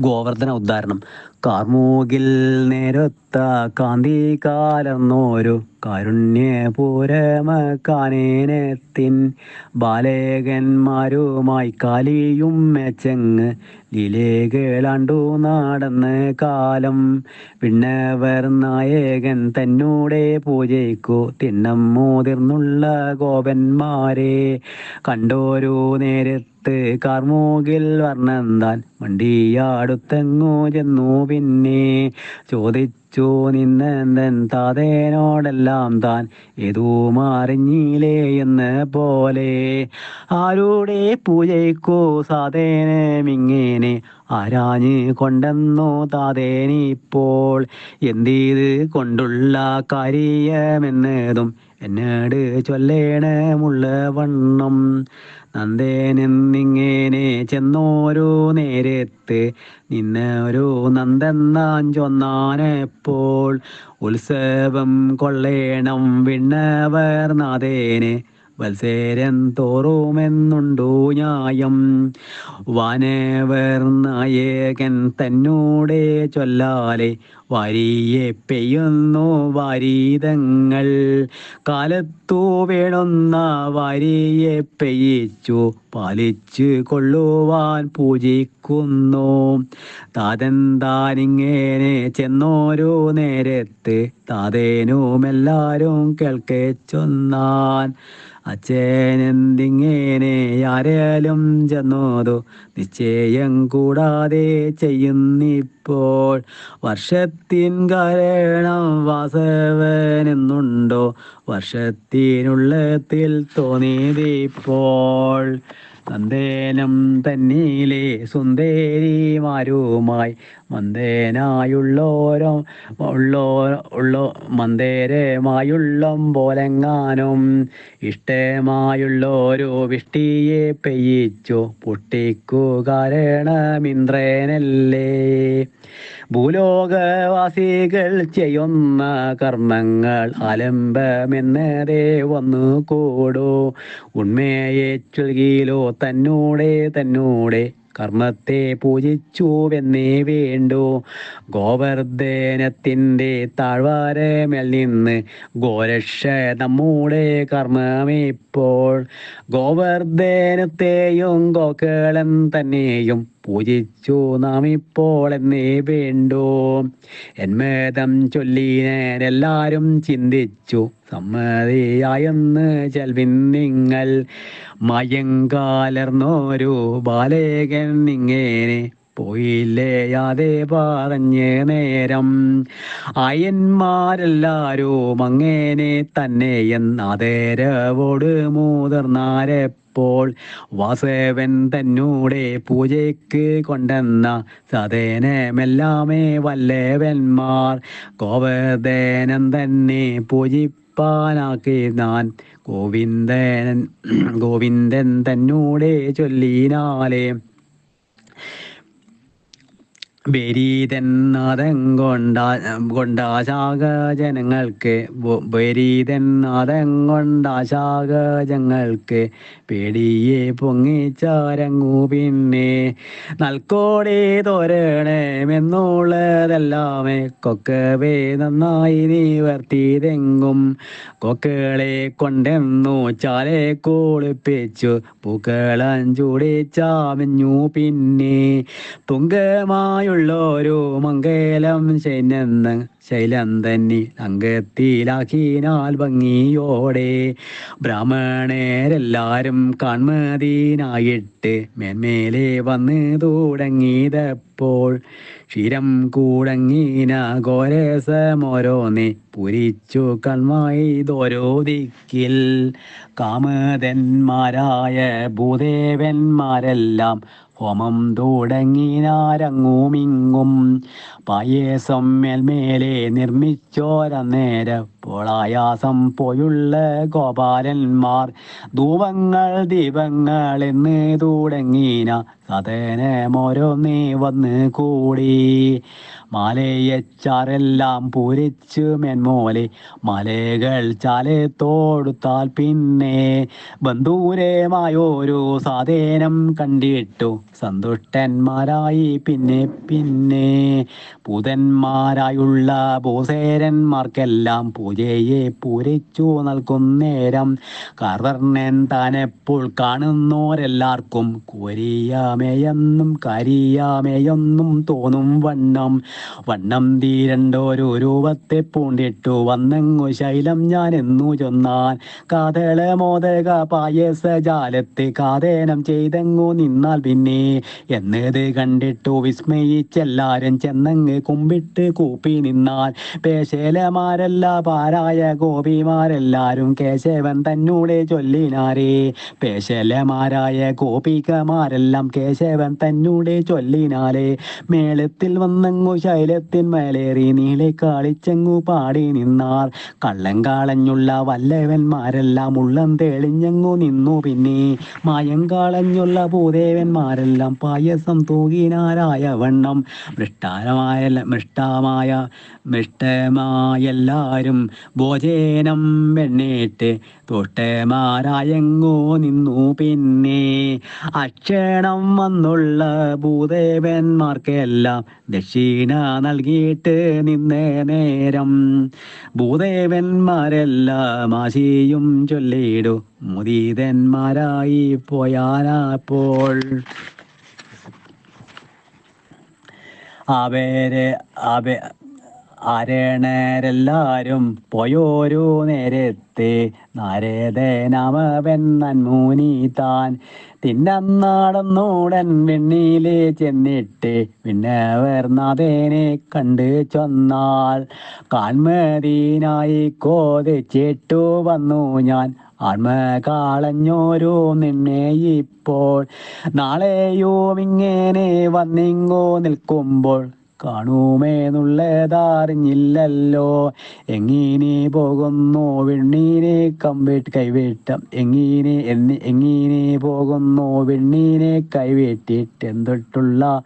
ഗോവർദ്ധന ഉദ്ധാരണം. കാർമൂകിൽ നേരൊത്ത കാന്തി കാലർന്നോരു കാരുണ്യപൂരമക്കാനേനത്തിൻ ബാലേകന്മാരുമായി കാലിയും മെച്ചങ്ങ് ലീലേകളാണ്ടു നടന്ന് കാലം. പിന്നവർ നായകൻ തന്നൂടെ പൂജയ്ക്കു തിണ്ണം മുതിർന്നുള്ള ഗോപന്മാരെ. കണ്ടോരു നേരത്ത് കാർമൂകിൽ വർണന്താൻ വണ്ടിയാടുത്തെങ്ങു ചെന്നു പിന്നെ ചോദിച്ചു നിന്നെന്തൻ താതേനോടെല്ലാം താൻ ഏതോ മാറിഞ്ഞീലേ എന്ന് പോലെ. ആരുടെ പൂജയ്ക്കോ സാധേനമിങ്ങനെ ആരാഞ്ഞ് കൊണ്ടെന്നു താതേനിപ്പോൾ. എന്തിത് കൊണ്ടുള്ള കാര്യമെന്നതും എന്നോട് ചൊല്ലേണമുള്ള വണ്ണം നന്ദേനെന്നിങ്ങനെ ചെന്നോരോ നേരത്ത് നിന്നൊരു നന്ദന്നാൻ ചൊന്നാനെപ്പോൾ ഉത്സവം കൊള്ളേണം വിണ്ണവർ നാഥേനെ. വത്സേരൻ തോറുമെന്നുണ്ടോ ന്യായം? വാനവർ തന്നൂടെ ചൊല്ലാലെ വാരിയെ പെയ്യുന്നു വാരീതങ്ങൾ. കാലത്തു വേണുന്ന വാരിയെ പെയ്യിച്ചു പാലിച്ചു കൊള്ളുവാൻ പൂജിക്കുന്നു. താതൻ താനിങ്ങനെ ചെന്നോരു നേരത്ത് താതേനുമെല്ലാരും കേൾക്കെ ചൊന്നാൻ. അച്ഛനെന്തിങ്ങനെ ആരേലും ചെന്നോതു നിശ്ചയം കൂടാതെ ചെയ്യുന്നിപ്പോൾ. വർഷത്തിൻ കാരണം വാസവനെന്നുണ്ടോ? വർഷത്തിനുള്ളത്തിൽ തോന്നിയതിപ്പോൾ. നന്ദേനം തന്നീലെ സുന്ദരിമാരുമായി മന്ദേനായുള്ളോരോ ഉള്ളോ ഉള്ളോ മന്ദേരമായുള്ളം പോലെങ്ങാനും ഇഷ്ടമായുള്ളോരോ വിഷ്ടിയെ പെയ്യിച്ചു പൊട്ടിക്കു കാരണമിന്ദ്രനല്ലേ. ഭൂലോകവാസികൾ ചെയ്യുന്ന കർമ്മങ്ങൾ ആലംബമെന്നതേ വന്നു കൂടൂ ഉണ്മയെ ചൊൽകിയിലോ തന്നോടെ തന്നൂടെ കർമ്മത്തെ പൂജിച്ചുവെന്നേ വേണ്ടു. ഗോവർദ്ധനത്തിന്റെ താഴ്വാരമേൽ നിന്ന് ഗോരക്ഷ നമ്മുടെ കർമ്മമിപ്പോൾ. ഗോവർദ്ധനത്തെയും ഗോകേളൻ തന്നെയും പൂജിച്ചു നാം ഇപ്പോൾ എന്നേ വേണ്ടോ. എന്മേതം ചൊല്ലിനെല്ലാരും ചിന്തിച്ചു. സമ്മതിയായെന്ന് ചെൽവിൻ നിങ്ങൾ മയങ്കാലർന്നോരു ബാലേകൻ ഇങ്ങനെ പോയില്ലേയാതെ പറഞ്ഞ് നേരം. അയന്മാരെല്ലാരും അങ്ങനെ തന്നെ എന്നാതേരവോട് മുതിർന്നാരെപ്പോൾ വാസേവൻ തന്നൂടെ പൂജയ്ക്ക് കൊണ്ടെന്ന സദേനമെല്ലാമേ വല്ലേവന്മാർ. കോപദേനം തന്നെ പൂജിപ്പാനാക്കി ഞാൻ ഗോവിന്ദൻ ഗോവിന്ദൻ തന്നൂടെ ചൊല്ലിനാലേ. ബരീതൻ നാദം കൊണ്ടാ കൊണ്ടാശാക ജനങ്ങൾക്ക് ബരീതൻ നാദം കൊണ്ടാശാക ജനങ്ങൾക്ക് പേടിയെ പൊങ്ങിച്ചാരങ്ങു പിന്നെ. നൽകോടെ തോരണമെന്നുള്ളതെല്ലാമേ കൊക്കവേ നന്നായി നിവർത്തിയതെങ്കും. കൊക്കളെ കൊണ്ടെന്നു ചാലെ കുളിപ്പിച്ചു പൂക്കളഞ്ചൂടി ചാമഞ്ഞു പിന്നെ. തുങ്കമായുള്ളൊരു മംഗലം ശൈനന്ദ ശൈലം തന്നെ ഭംഗിയോടെ. ബ്രാഹ്മണരെല്ലാരും കാൺമതിനായിട്ട് മേന്മേലെ വന്ന് തുടങ്ങിയതപ്പോൾ ക്ഷീരം കൂടങ്ങീന ഘോരസമോരോന്നെ പുരിച്ചു കൺമായി ദോരോ ദിക്കിൽ കാമതന്മാരായ ഭൂദേവന്മാരെല്ലാം ഹോമം തുടങ്ങിനാരങ്ങുമിങ്ങും പായേസം മേൽമേലെ നിർമ്മിച്ചോരന്നേരം പോളായാസം പോയുള്ള ഗോപാലന്മാർ ധൂപങ്ങൾ ദീപങ്ങൾ എന്ന് തുടങ്ങീന സതേനമോരോന്നേ വന്ന് കൂടി. മലയച്ചാറെല്ലാം പൂരിച്ചു മെന്മോലെ മലകൾ ചാലത്തോടുത്താൽ പിന്നെ ബന്ധൂരമായൊരു സാധേനം കണ്ടിട്ടു. സന്തുഷ്ടന്മാരായി പിന്നെ പിന്നെ പൂതന്മാരായുള്ള ഭൂസേരന്മാർക്കെല്ലാം പൂജയെ പൂരിച്ചു നൽകുന്നേരം കർണൻ താനെപ്പോൾ കാണുന്നോരെല്ലാവർക്കും കോരിയാമേയെന്നും കരിയാമേയെന്നും തോന്നും വണ്ണം. വണ്ണം തീരണ്ടോരു രൂപത്തെ പൂണ്ടിട്ടു വന്നെങ്ങു ശൈലം ഞാൻ എന്നു ചൊന്നാൻ. കാതള മോദക പായസ ജാലത്തെ കാതേനം ചെയ്തെങ്ങു നിന്നാൽ പിന്നെ. എന്നത് കണ്ടിട്ടു വിസ്മയിച്ചെല്ലാരും ചെന്നങ്ങ് കുമ്പിട്ട് കൂപ്പി നിന്നാൽ. പേശേലമാരല്ല പാരായ ഗോപിമാരെല്ലാരും കേശവൻ തന്നൂടെ ചൊല്ലിനാരേ. പേശലമാരായ ഗോപികമാരെല്ലാം കേശവൻ തന്നൂടെ ചൊല്ലിനാലേ. മേളത്തിൽ വന്നങ്ങു ശൈലത്തിൻ മേലേറി നീളെ കാളിച്ചങ്ങു പാടി നിന്നാർ. കള്ളം കാളഞ്ഞുള്ള വല്ലവന്മാരെല്ലാം ഉള്ളം തെളിഞ്ഞങ്ങു നിന്നു പിന്നെ. മായം കാളഞ്ഞുള്ള ഭൂദേവന്മാരെല്ലാം പായസം തൂകിനാരായ വണ്ണം. മൃഷ്ടാരമായ മൃഷ്ടമായ മൃഷ്ടമായെല്ലാരും ഭോജനം വെണ്ണീട്ട് തൊട്ടമാരായെങ്ങോ നിന്നു പിന്നെ. അക്ഷണം വന്നുള്ള ഭൂദേവന്മാർക്കെല്ലാം ദക്ഷിണ നൽകിയിട്ട് നിന്നേ നേരം. ഭൂദേവന്മാരെല്ലാം ആശിയും ചൊല്ലിയിടു മുദീതന്മാരായി പോയാലപ്പോൾ. അവരെ അവ അരണരെല്ലാരും പോയോരു നേരത്തെ. നന്മൂനി താൻ. തിന്നന്നാടന്നൂടൻ വെണ്ണിയിലെ ചെന്നിട്ട് നാഥേനെ കണ്ട് ചൊന്നാൽ. കാൺമതീനായി കോതിച്ചിട്ടു വന്നു ഞാൻ. ആത്മ കാളഞ്ഞോരോ നിന്നെ ഇപ്പോൾ. നാളെയോ ഇങ്ങനെ വന്നിങ്ങോ നിൽക്കുമ്പോൾ കാണുമേന്നുള്ളതറിഞ്ഞില്ലല്ലോ. എങ്ങീനെ പോകുന്നു വെണ്ണീനെ കമ്പിട്ട് കൈവേട്ടം. എങ്ങീനെ എന്ന് എങ്ങീനെ പോകുന്നു വെണ്ണീനെ കൈവേട്ടിട്ട് എന്തൊട്ടുള്ള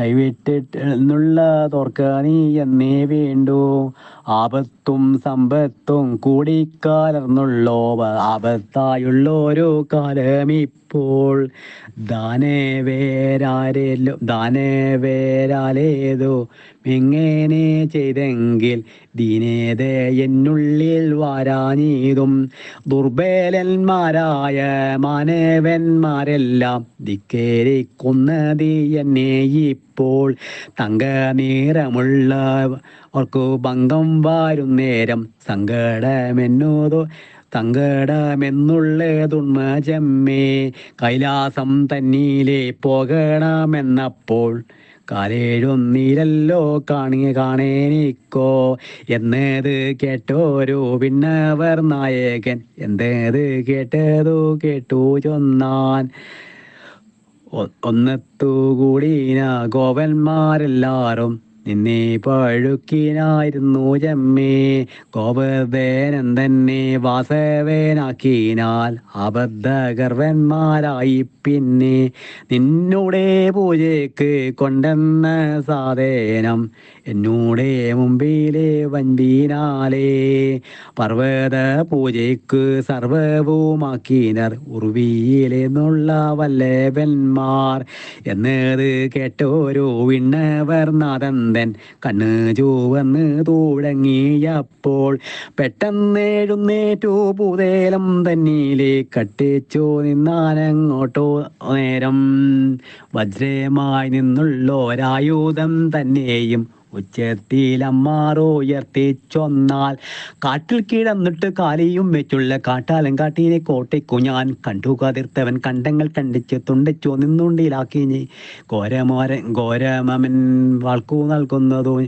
കൈവിട്ടിട്ട് എന്നുള്ള തോർക്കാനീ എന്നേ വേണ്ടു. ആപത്തും സമ്പത്തും കൂടിക്കാലർന്നുള്ളോ ആപത്തായുള്ളൊരു കാലമിപ്പോൾ. ദാനവേരാരേലോ ദാനവേരാലേതോ എങ്ങനെ ചെയ്തെങ്കിൽ ദീനേത എന്നുള്ളിൽ വാരാനീതും ദുർബേലന്മാരായ മാനവന്മാരെല്ലാം ധിക്കേരിക്കുന്നത് എന്നെ ഇപ്പോൾ തങ്ക നിറമുള്ള അവർക്ക് ഭംഗം വാരും നേരം സങ്കടമെന്നോതോ സങ്കടമെന്നുള്ളതുണ്മ ജമ്മേ കൈലാസം തന്നീലെ പോകണമെന്നപ്പോൾ കാലേഴുന്നീരല്ലോ കാണി കാണേനിക്കോ. എന്നത് കേട്ടോരു പിന്നവർ നായകൻ എന്തേത് കേട്ടതു കേട്ടു ചൊന്നാൻ. ഒന്നത്തു ഒന്നെത്തുകൂടീന ഗോപന്മാരെല്ലാരും നിന്നെ പഴുക്കിനായിരുന്നു ജമ്മേ. കോപവേനം തന്നെ വാസവേനാക്കിനാൽ അബദ്ധഗർവന്മാരായി പിന്നെ. നിന്നുടെ പൂജയ്ക്ക് കൊണ്ടെന്ന സാധേനം എന്നൂടെ മുമ്പിലെ വൻപീനാലേ പർവത പൂജയ്ക്ക് സർവവുമാക്കിനർ നുള്ള വല്ലഭന്മാർ. എന്നത് കേട്ടോരോ വിണ്ണവർ നാദന്തൻ കണ്ണ് ചുവന്ന് തുടങ്ങിയപ്പോൾ പെട്ടെന്നെഴുന്നേറ്റു പൂതേലം തന്നീലെ കട്ടിച്ചോ നിന്നാനങ്ങോട്ടോ നേരം. വജ്രമായി നിന്നുള്ളോരായുധം തന്നെയും ഉച്ചത്തിലമ്മാറുയർത്തിച്ചൊന്നാൽ കാട്ടിൽ കിടന്നിട്ട് കാലിയും വെച്ചുള്ള കാട്ടാലും കാട്ടീനെ കോട്ടയ്ക്കു ഞാൻ കണ്ടു കതിർത്തവൻ കണ്ടങ്ങൾ കണ്ടിച്ച് തുണ്ടിച്ചു നിന്നുണ്ടിയിലാക്കി ഞെ. ഘോരമോരൻ ഘോരമൻ വാൾക്കു നൽകുന്നതു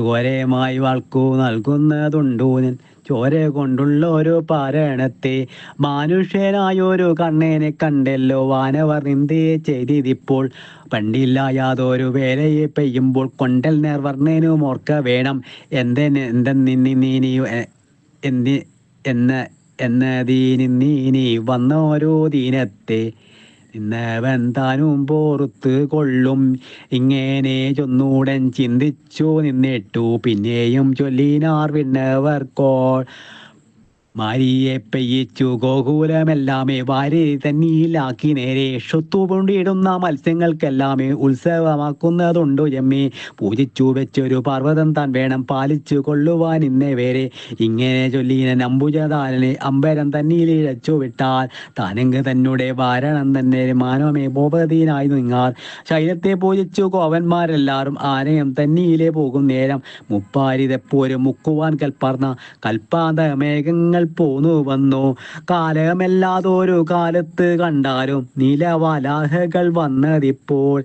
ഘോരമായി വാൾക്കു നൽകുന്നതുണ്ടൂ ഞാൻ ചോര കൊണ്ടുള്ള ഒരു പാരണത്തെ മാനുഷ്യനായൊരു കണ്ണേനെ കണ്ടല്ലോ വാനവർ നിന്ദയെ ചെയ്തിപ്പോൾ പണ്ടില്ല യാതൊരു വേലയെ പെയ്യുമ്പോൾ കൊണ്ടൽ നേർവർണേനും ഓർക്ക വേണം. എന്തെന്ന് എന്തെന്നിനി നീ എന്തി എന്ന വന്ന ഓരോ ദീനത്തെ ഇന്നവൻ താനും പോറുത്ത് കൊള്ളും. ഇങ്ങനെ ചൊന്നൂടൻ ചിന്തിച്ചു നിന്നിട്ടു. പിന്നെയും ചൊല്ലിനാർ വിണ്ണവർക്കോൾ. മാരിയെ പെയ്യിച്ചു ഗോകുലമെല്ലാമേ വാരി തന്നിയിലാക്കി നേരെ ഷൊത്തു കൊണ്ടിടുന്ന മത്സ്യങ്ങൾക്കെല്ലാമേ ഉത്സവമാക്കുന്നതുണ്ടു എമ്മേ. പൂജിച്ചു വെച്ചൊരു പർവതം താൻ വേണം പാലിച്ചു കൊള്ളുവാൻ ഇന്നേ വേറെ ഇങ്ങനെ ചൊല്ലിന നമ്പുജതാലനെ അമ്പരം തന്നിയിലിഴച്ചു വിട്ടാൽ താനെങ്ക് തന്നെ വാരണം തന്നെ മാനവമേ ഭൂപതിനായി നിങ്ങാർ. ശൈലത്തെ പൂജിച്ചു കോവന്മാരെല്ലാവരും ആനയം തന്നിയിലെ പോകും നേരം. മുപ്പാരിതെപ്പോരും മുക്കുവാൻ കൽപ്പർന്ന കൽപ്പാന്ത മേഘങ്ങൾ പോന്നു വന്നു. കാലമല്ലാതൊരു കാലത്ത് കണ്ടാലും നിലവാലാഹകൾ വന്നതിപ്പോൾ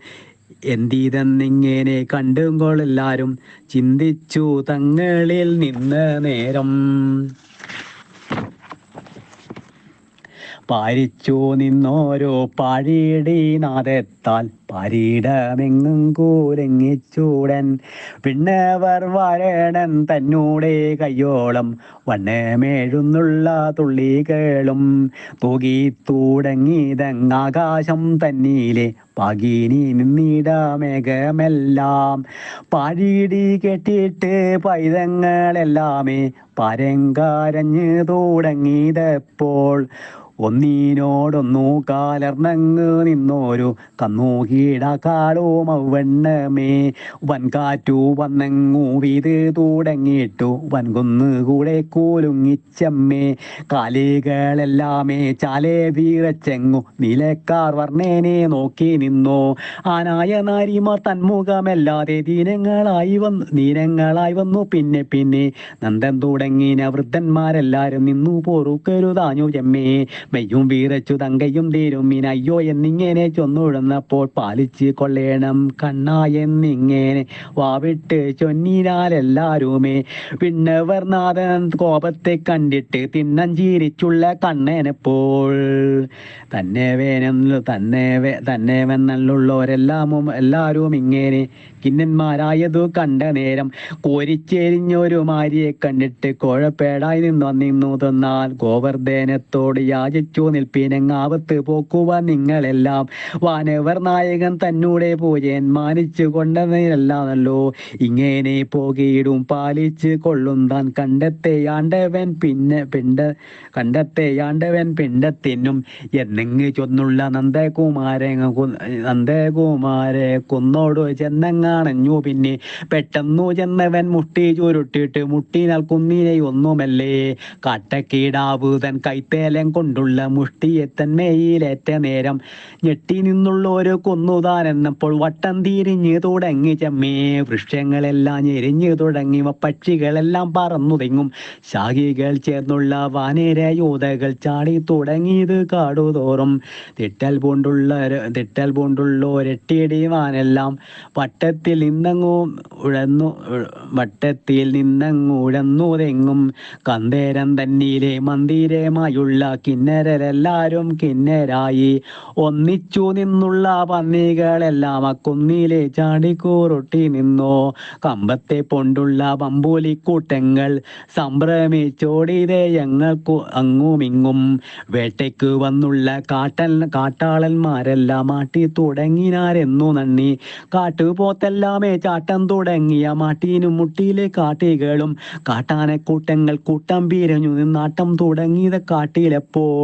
എന്തിതെന്നിങ്ങനെ കണ്ടുകൊള്ളെല്ലാരും ചിന്തിച്ചു തങ്ങളിൽ നിന്ന് നേരം. പാരിച്ചു നിന്നോരോ പാഴിയുടെ നാദത്താൽ. പാരീടമെങ്ങും കൂരങ്ങിച്ചൂടൻ പിന്നവർ വരണൻ തന്നൂടെ കയ്യോളം. വണ്ണമേഴുന്നുള്ള തുള്ളികളും. തൂകി തുടങ്ങിയതങ്ങാകാശം തന്നീലെ പകിനി നിന്നിട മേഘമെല്ലാം പാഴിടി കെട്ടിയിട്ട് പൈതങ്ങളെല്ലാമേ പരങ്കാരഞ്ഞ് തുടങ്ങിയതപ്പോൾ ഒന്നിനോടൊന്നു കാലർന്നങ്ങ് നിന്നോരു കന്നു കീടക്കാളും മൗവണ്ണമേ. വൻകാറ്റു വന്നങ്ങു വീത് തുടങ്ങിയിട്ടു വൻകുന്ന് കൂടെ കൂലുങ്ങിച്ചമ്മേ. കാലികളെല്ലാമേ ചാലേ വീറച്ചെങ്ങു നിലക്കാർ വർണേനെ നോക്കി നിന്നോ. ആനായ നാരിമാർ തന്മുഖമല്ലാതെ ദീനങ്ങളായി വന്നു ദീനങ്ങളായി വന്നു. പിന്നെ പിന്നെ നന്ദൻ തുടങ്ങിന വൃദ്ധന്മാരെല്ലാരും നിന്നു പൊറുക്കരുതാഞ്ഞു ചെമ്മേ മെയ്യും വീറച്ചു തങ്കയും തീരും അയ്യോ എന്നിങ്ങനെ ചൊന്നുഴുന്നപ്പോൾ പാലിച്ച് കൊള്ളേണം കണ്ണ എന്നിങ്ങനെ. വാവിട്ട് ചൊന്നിനാലെല്ലാരുമേ പിന്നവർ നാഥൻ കോപത്തെ കണ്ടിട്ട് തിന്നം ചീരിച്ചുള്ള കണ്ണനെപ്പോൾ. തന്നെ വേനെന്നു തന്നെ തന്നെ വെന്നുള്ളവരെല്ലാമും എല്ലാവരും ഇങ്ങനെ. കിന്നന്മാരായതു കണ്ട നേരം കോരിച്ചെരിഞ്ഞൊരു മാരിയെ കണ്ടിട്ട് കോഴപ്പേടായി നിന്നു നിന്നു തന്നാൽ ഗോവർദ്ധനത്തോട് യാചിച്ചു നിൽപ്പിനങ്ങാവത്ത് പോക്കുവാൻ നിങ്ങളെല്ലാം. വാനവർ നായകൻ തന്നൂടെ പൂജൻ മാനിച്ചു കൊണ്ടതിനല്ലാണല്ലോ ഇങ്ങനെ പോകിയിടും പാലിച്ച് കൊള്ളും താൻ കണ്ടെത്തേയാണ്ടവൻ പിന്നെ പിണ്ട കണ്ടെത്തേയാണ്ടവൻ പിണ്ടത്തിനും എന്നിങ് ചൊന്നുള്ള നന്ദകുമാരൻ നന്ദകുമാരെ കുന്നോട് ചെന്നങ്ങാണഞ്ഞു പിന്നെ. പെട്ടെന്നു ചെന്നവൻ മുട്ടി ചുരുട്ടിട്ട് മുട്ടിനാൽ കുന്നിനെ ഒന്നുമല്ലേ. കാട്ടക്കീടാവ് തൻ കൈത്തേലം കൊണ്ടുള്ള മുഷ്ടിയെ തന്മേയിലേറ്റ നേരം ഞെട്ടി നിന്നുള്ള ഓരോ കൊന്നുതാൻ എന്നപ്പോൾ വട്ടം തിരിഞ്ഞ് തുടങ്ങി ചെമ്മേ വൃക്ഷങ്ങളെല്ലാം ഞെരിഞ്ഞു തുടങ്ങി പക്ഷികളെല്ലാം പറന്നു തെങ്ങും. ശാഖികൾ ചേർന്നുള്ള വാനരയൂതകൾ ചാടി തുടങ്ങിയത് കാടുതോറും. തിട്ടൽ പൂണ്ടുള്ള തിട്ടൽ പൂണ്ടുള്ള ഒരട്ടിയടിവാനെല്ലാം വട്ടത്തിൽ നിന്നങ്ങു ഉഴന്നു വട്ടത്തിൽ നിന്നങ്ങു ഉഴന്നു തെങ്ങും. കന്തേരം തന്നീലെ മന്ദിരമായുള്ള കിന്നരരെല്ലാരും കിന്നരായി. ഒന്നിച്ചു നിന്നുള്ള പന്നികളെല്ലാം ആ കുന്നിലെ ചാടിക്കൂറുട്ടി നിന്നു. കമ്പത്തെ പൊണ്ടുള്ള പമ്പൂലിക്കൂട്ടങ്ങൾ സംഭ്രമിച്ചോടിയതേ ഞങ്ങൾക്കു അങ്ങുമിങ്ങും. വേട്ടയ്ക്ക് വന്നുള്ള കാട്ടൽ കാട്ടാളന്മാരെല്ലാം മാട്ടി തുടങ്ങിനാരെന്നു നന്ദി കാട്ടുപോത്തെല്ലാമേ ചാട്ടം തുടങ്ങിയ മാട്ടീനും മുട്ടിയിലെ കാട്ടികളും. കാട്ടാനക്കൂട്ടങ്ങൾ കൂട്ടം പിരിഞ്ഞു നിന്നാട്ടം തുടങ്ങിയത് കാട്ടിലെപ്പോൾ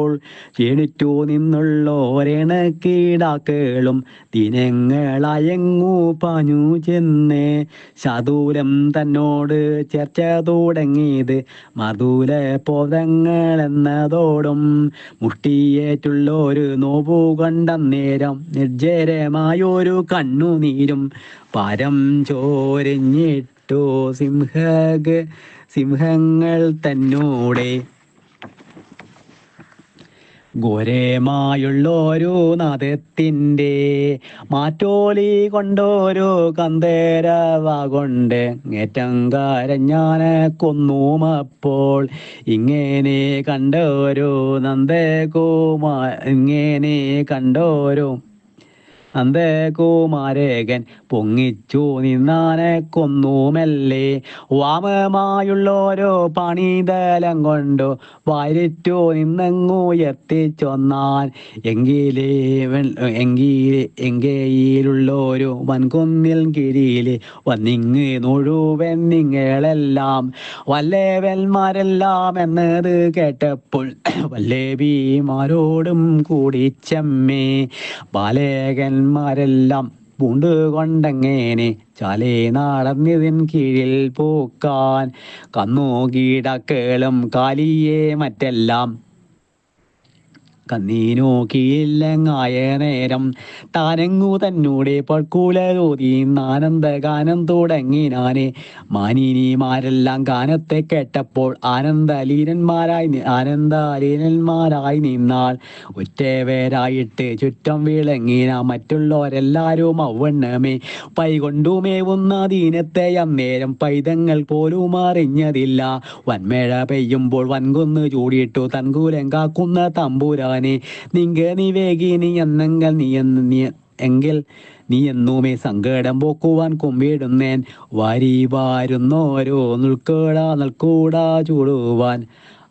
ക്ഷീണിച്ചു നിന്നുള്ള ഒരണക്കീടാക്കളും ദിനങ്ങളയങ്ങു പാഞ്ഞു ചെന്ന്. ശതൂരം തന്നോട് ചർച്ച തുടങ്ങിയത് മധുര പോതങ്ങൾ എന്നതോടും. മുഷ്ടിയേറ്റുള്ള ഒരു നോവു കണ്ട നേരം നിർജരമായൊരു കണ്ണുനീരും. പരം ചോരഞ്ഞിട്ടു സിംഹ സിംഹങ്ങൾ തന്നോടെ. ഘോരമായുള്ളൊരു നദത്തിന്റെ മാറ്റോലി കൊണ്ടൊരു കന്തേരവ കൊണ്ട് ഏറ്റം കരഞ്ഞാന കൊന്നുമപ്പോൾ ഇങ്ങനെ കണ്ടോരു നന്ദകുമാ ഇങ്ങനെ കണ്ടോരു നന്ദകുമാരകൻ പൊങ്ങിച്ചു നിന്നാനെ കൊന്നുമല്ലേ? വാമമായുള്ളോരോ പണിതലം കൊണ്ടു വാരിറ്റു നിന്നങ്ങുയർത്തിച്ചൊന്നാൻ എങ്കിലേ വെൾ- എങ്കിലേ എങ്കയിലുള്ളൊരു വൻകുന്നിൽ കിരിയിലെ വന്നിങ്ങ് മുഴുവൻ നിങ്ങളെല്ലാം. വല്ലേവന്മാരെല്ലാം എന്നത് കേട്ടപ്പോൾ വല്ലേവിമാരോടും കൂടി ചെമ്മേ. ബാലേകന്മാരെല്ലാം പൂണ്ടുകൊണ്ടെങ്ങനെ ചാലേ നടന്നിതിൻ കീഴിൽ പൂക്കാൻ. കന്നു കീടക്കേളും കാലിയെ മറ്റെല്ലാം കന്നീനോ നോക്കിയില്ലങ്ങായ നേരം താനങ്ങു തന്നൂടെ പൾക്കൂലോതി ആനന്ദ ഗാനം തുടങ്ങിനാനെ മാനിനിമാരെല്ലാം ഗാനത്തെ കേട്ടപ്പോൾ ആനന്ദലീനന്മാരായി ആനന്ദലീനന്മാരായി നിന്നാൾ ഒറ്റവേരായിട്ട് ചുറ്റം വിളങ്ങിന മറ്റുള്ളവരെല്ലാരും അവണ്ണമേ പൈകൊണ്ടുമേവുന്ന ദീനത്തെ അന്നേരം പൈതങ്ങൾ പോലും അറിഞ്ഞതില്ല. വൻമേഴ പെയ്യുമ്പോൾ വൻകുന്ന് ചൂടിയിട്ടു തൻകൂലം കാക്കുന്ന തമ്പുരാനെ നിങ്ക നീ വേഗിനി എന്നെങ്കിൽ നീ എന്ന് നീ എങ്കിൽ നീ എന്നുമേ സങ്കടം പോക്കുവാൻ കൊമ്പിടുന്നേൻ. വാരി വാരുന്നോരോ നിൽക്കൂടാ നിൽക്കൂടാ ചൂടുവാൻ.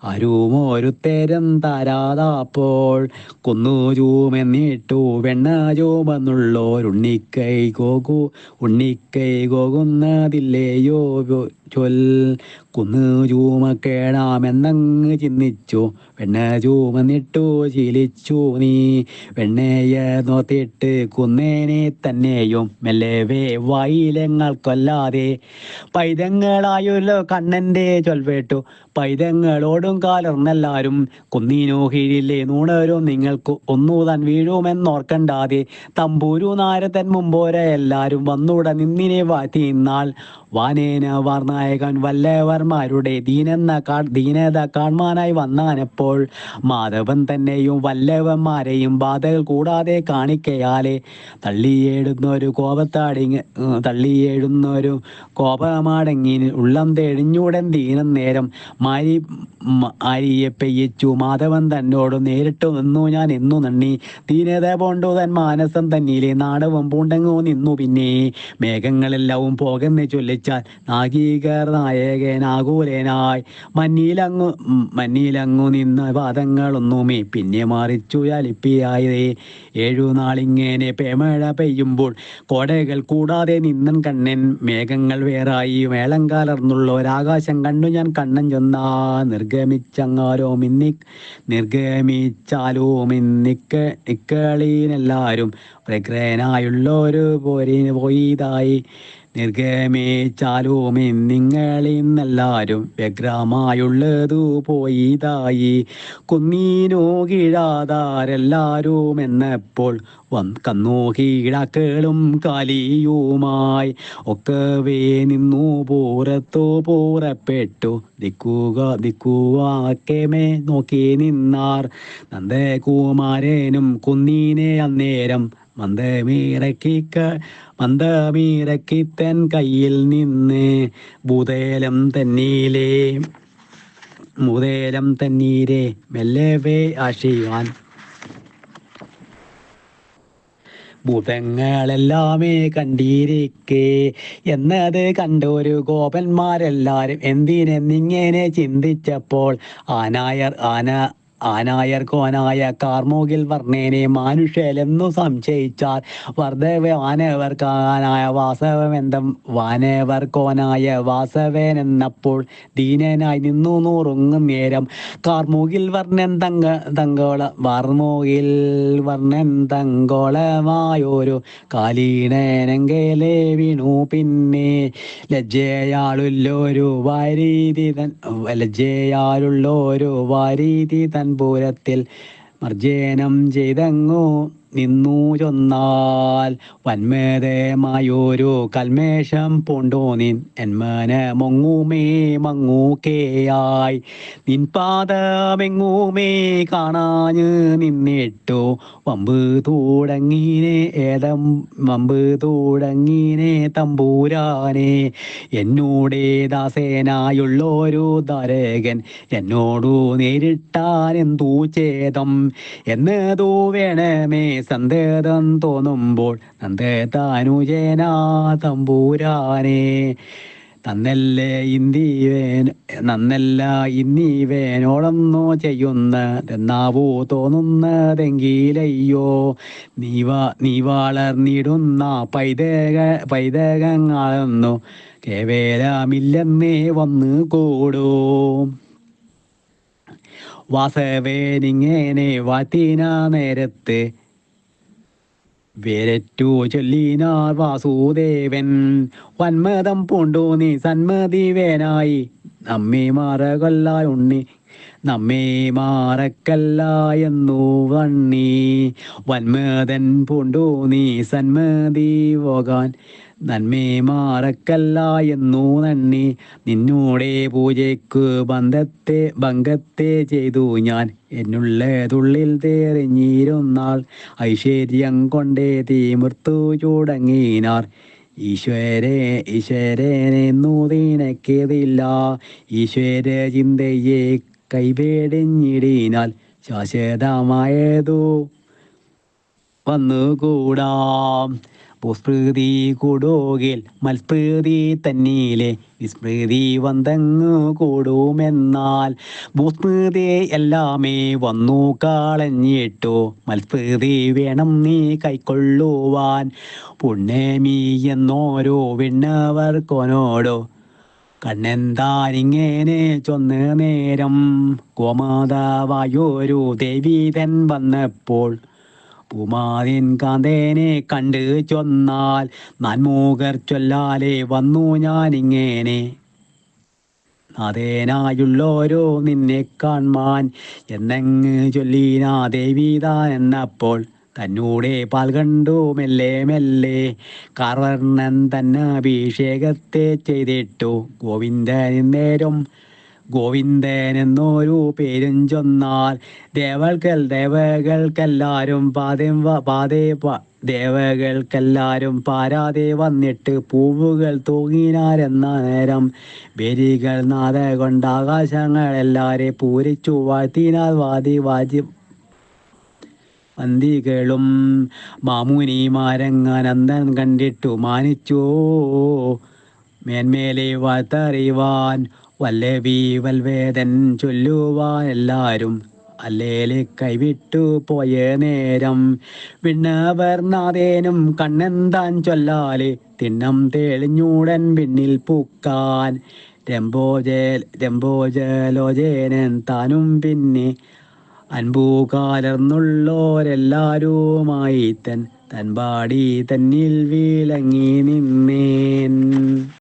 അരുമോരുത്തേരം താരാതാപ്പോൾ. കൊന്നു ചൂമെന്നിട്ടു വെണ്ണ ചൂമെന്നുള്ളോരുണ്ണിക്കൈ ഗോകു ഉണ്ണിക്കൈ ഗോകുന്നതില്ലേയോ ചൊൽ. കുന്നു ചൂമക്കേടാമെന്നങ്ങ് ചിന്തിച്ചു. വെണ്ണ ചൂമന്നിട്ടു ശീലിച്ചു നീ. വെണ്ണയ നോത്തിട്ട് കുന്നേനെ തന്നെയും മെല്ലവേ വായിലങ്ങൾ കൊല്ലാതെ. പൈതങ്ങളായല്ലോ കണ്ണന്റെ ചൊൽവേട്ടു പൈതങ്ങളോടും കാലർന്നെല്ലാരും കുന്നീനോ കീഴിലെ നൂണരും നിങ്ങൾക്ക് ഒന്നു താൻ വീഴുമെന്നോർക്കണ്ടാതെ. തമ്പൂരു നാരതൻ മുമ്പോരെ എല്ലാരും വന്നൂടെ നിന്നിനെ വാറ്റി ഇന്നാൾ വാനേന വാർനായകൻ വല്ലവർമാരുടെ ദീനെന്ന കാ ദീനത കാണാനായി വന്നാനപ്പോൾ മാധവൻ തന്നെയും വല്ലവന്മാരെയും ബാധകൾ കൂടാതെ കാണിക്കയാലെ. തള്ളിയേടുന്നൊരു കോപത്താടിങ് തള്ളിയേടുന്നൊരു കോപമാടങ്ങി ഉള്ളം തെളിഞ്ഞുടൻ ദീനം നേരം മാരി ആരിയെ പെയ്യച്ചു. മാധവൻ തന്നോട് നേരിട്ട് നിന്നു ഞാൻ എന്നു നന്ദി. ദീനത പോണ്ടു തൻ മാനസം തന്നിലെ നാടവും പൂണ്ടങ്ങോ നിന്നു പിന്നെ. മേഘങ്ങളെല്ലാവും പോകുന്ന ചൊല്ലിച്ചാൽ നാഗീകർ നായകനാകൂലനായി. മഞ്ഞിയിലങ്ങു മഞ്ഞിലങ്ങു നിന്ന പാദങ്ങളൊന്നുമേ പിന്നെ മറിച്ചു. ഏഴു നാളിങ്ങനെ പേമഴ പെയ്യുമ്പോൾ കോടകൾ കൂടാതെ നിന്നൻ കണ്ണൻ മേഘങ്ങൾ വേറായി മേളം കലർന്നുള്ള ഒരാകാശം കണ്ടു ഞാൻ കണ്ണൻ ചെന്നാ നിർഗമിച്ചങ്ങാരോ മിന്നി നിർഗമിച്ചാലോ മിന്നിക്ക ഇക്കളീനെല്ലാരും പ്രഗ്രഹനായുള്ളൊരു പോരി പോയിതായി നിർഗമിച്ചാലും നിങ്ങളെന്നെല്ലാരും വ്യഗ്രമായുള്ളതു പോയിതായി. കുന്നീനോ കീഴാതാരെല്ലാരും എന്നപ്പോൾ വന്ന് കന്നോ കീഴാക്കളും കാലിയുമായി. ഒക്കവേ നിന്നു പോരത്തോ പോറപ്പെട്ടു ദിക്കുക ദിക്കുവാക്കേമേ നോക്കി നിന്നാർ. നന്ദകുമാരനും കുന്നീനെ അന്നേരം മന്ദമീറക്കിക്ക മന്ദമീറക്കി തൻ കയ്യിൽ നിന്ന് ഭൂതേലം തന്നീലേ. ഭൂതേലം തന്നീരെ മെല്ലവേ ആശയുവാൻ ഭൂതങ്ങളെല്ലാമേ കണ്ടിരിക്കേ. എന്നത് കണ്ടൊരു ഗോപന്മാരെല്ലാരും എന്തിനെന്നിങ്ങനെ ചിന്തിച്ചപ്പോൾ ആനായർ ആന ആനായർ ആനായ കാർമോകിൽ വർണേനെ മാനുഷ്യലെന്നു സംശയിച്ചാൽ വർദ്ധവ ആനവർക്കാനായ വാസവമെന്തം വാനവർക്കോനായ വാസവേനെന്നപ്പോൾ ദീനനായി നിന്നു നൂറുങ്ങും നേരം കാർമോകിൽ വർണൻ തങ്ക തങ്കോള വാർമുകിൽ വർണൻ തങ്കോളമായൊരു കാലീണനെങ്കിലേ വീണു പിന്നെ ലജ്ജയാളുള്ളൊരു വാരീതി തൻ ലജ്ജയാലുള്ളൊരു വാരീതി തൻ പൂരത്തിൽ മർജേനം ചെയ്തങ്ങു നിന്നു ചൊന്നാൽ വന്മേതമായൊരു പൂണ്ടോ നിൻ എന്മന മങ്ങൂമേ മങ്ങൂക്കേയായി. നിൻ പാദമെങ്ങൂമേ കാണാഞ്ഞ് നിന്നിട്ടു വമ്പ് തുടങ്ങീനെ ഏതം വമ്പ് തുടങ്ങീനെ തമ്പൂരാനെ. എന്നോടേ ദാസേനായുള്ളൊരു ധാരകൻ എന്നോടു നേരിട്ടാൻ എന്തു ചേതം? എന്നതു വേണമേ സന്ദേഹം തോന്നുമ്പോൾ നന്ദേതാനുജേന തമ്പൂരാനെ. തന്നല്ലേ ഇന്ദീവേൻ നന്നല്ല ഇന്നീവേനോടൊന്നോ ചെയ്യുന്നതെന്നാവോ തോന്നുന്നതെങ്കിലയ്യോ. നീവാ നീ വളർന്നിടുന്ന പൈതക പൈതകങ്ങളൊന്നു കേവേലാമില്ലെന്നേ വന്നു കൂടൂ. വാസവേനിങ്ങനെ വാത്തിന നേരത്ത് വേരറ്റു ചൊല്ലിനാർ വാസുദേവൻ. വന്മതം പൂണ്ടു നീ സന്മതി വേനായി. നമ്മെ മാറകൊല്ല ഉണ്ണി. നമ്മെ മാറക്കല്ല എന്നു വണ്ണി. വന്മതൻ പൂണ്ടു നീ സന്മതി പോകാൻ നന്മേ മാറക്കല്ല എന്നു നന്ദി നിന്നോടെ പൂജയ്ക്ക് ബന്ധത്തെ ഭംഗത്തെ ചെയ്തു ഞാൻ. എന്നുള്ളതുള്ളിൽ തേറിഞ്ഞിരുന്നാൾ ഐശ്വര്യം കൊണ്ടേ തീമൃത്തു ചൂടങ്ങിനാർ. ഈശ്വരെ ഈശ്വരനെന്നു തീനക്കേതില്ല ഈശ്വര ചിന്തയെ കൈവേടിഞ്ഞിടിനാൽ ശാശ്വതമായതു വന്നുകൂടാം. ഭൂസ്മൃതി കൂടുകിൽ മൽസ്മൃതി തന്നീലെ വിസ്മൃതി വന്തങ്ങു കൂടുമെന്നാൽ ഭൂസ്മൃതി എല്ലാമേ വന്നു കാളഞ്ഞിട്ടു. മൽസ്മൃതി വേണം നീ കൈക്കൊള്ളുവാൻ. പുണ്യമീ എന്നോരോ വിണ്ണവർ കൊനോടോ കണ്ണെന്താനിങ്ങനെ ചൊന്ന് നേരം? ഗോമാതാവായൊരു ദേവീതൻ വന്നപ്പോൾ പൂമാതിൻ കാന്തേനെ കണ്ട് ചൊന്നാൽ നാൻമൂകർ ചൊല്ലാലെ വന്നു ഞാനിങ്ങനെ. അതേനായുള്ളോരോ നിന്നെ കാൺമാൻ എന്നങ്ങ് ചൊല്ലീനാ ദേവീതാൻ എന്നപ്പോൾ തന്നൂടെ പാൽ കണ്ടു മെല്ലെ മെല്ലെ കാർവർണൻ തന്നെ അഭിഷേകത്തെ ചെയ്തിട്ടു ഗോവിന്ദൻ നേരം ഗോവിന്ദൻ എന്നൊരു പേരും ചൊന്നാൽ ദേവകൽ ദേവകൾക്കെല്ലാരും പാതം പാതേ ദേവകൾക്കെല്ലാരും പാരാതെ വന്നിട്ട് പൂവുകൾ തൂങ്ങിനാരെന്ന നേരം ബലികൾ നാദ കൊണ്ട് ആകാശങ്ങൾ എല്ലാരെ പൂരിച്ചു വാഴ്ത്തിനാൽ വാതി വാജി വന്തികളും മാമുനിമാരങ്ങാനന്ദൻ കണ്ടിട്ടു മാനിച്ചു മേന്മേലെ വാഴ്ത്തറിവാൻ വല്ലവി ചൊല്ലുവാൻ എല്ലാരും. അല്ലേലെ കൈവിട്ടു പോയ നേരം വിണ്ണവർ നാദേനും കണ്ണെന്താൻ ചൊല്ലാലെ തിണ്ണം തെളിഞ്ഞൂടൻ പിന്നിൽ പൂക്കാൻ. രംഭോജേ രംഭോജലോചേനൻ താനും പിന്നെ അൻപൂകാലർന്നുള്ളോരെല്ലാരുമായി തൻ തൻപാടി തന്നിൽ വിളങ്ങി നിന്നേൻ.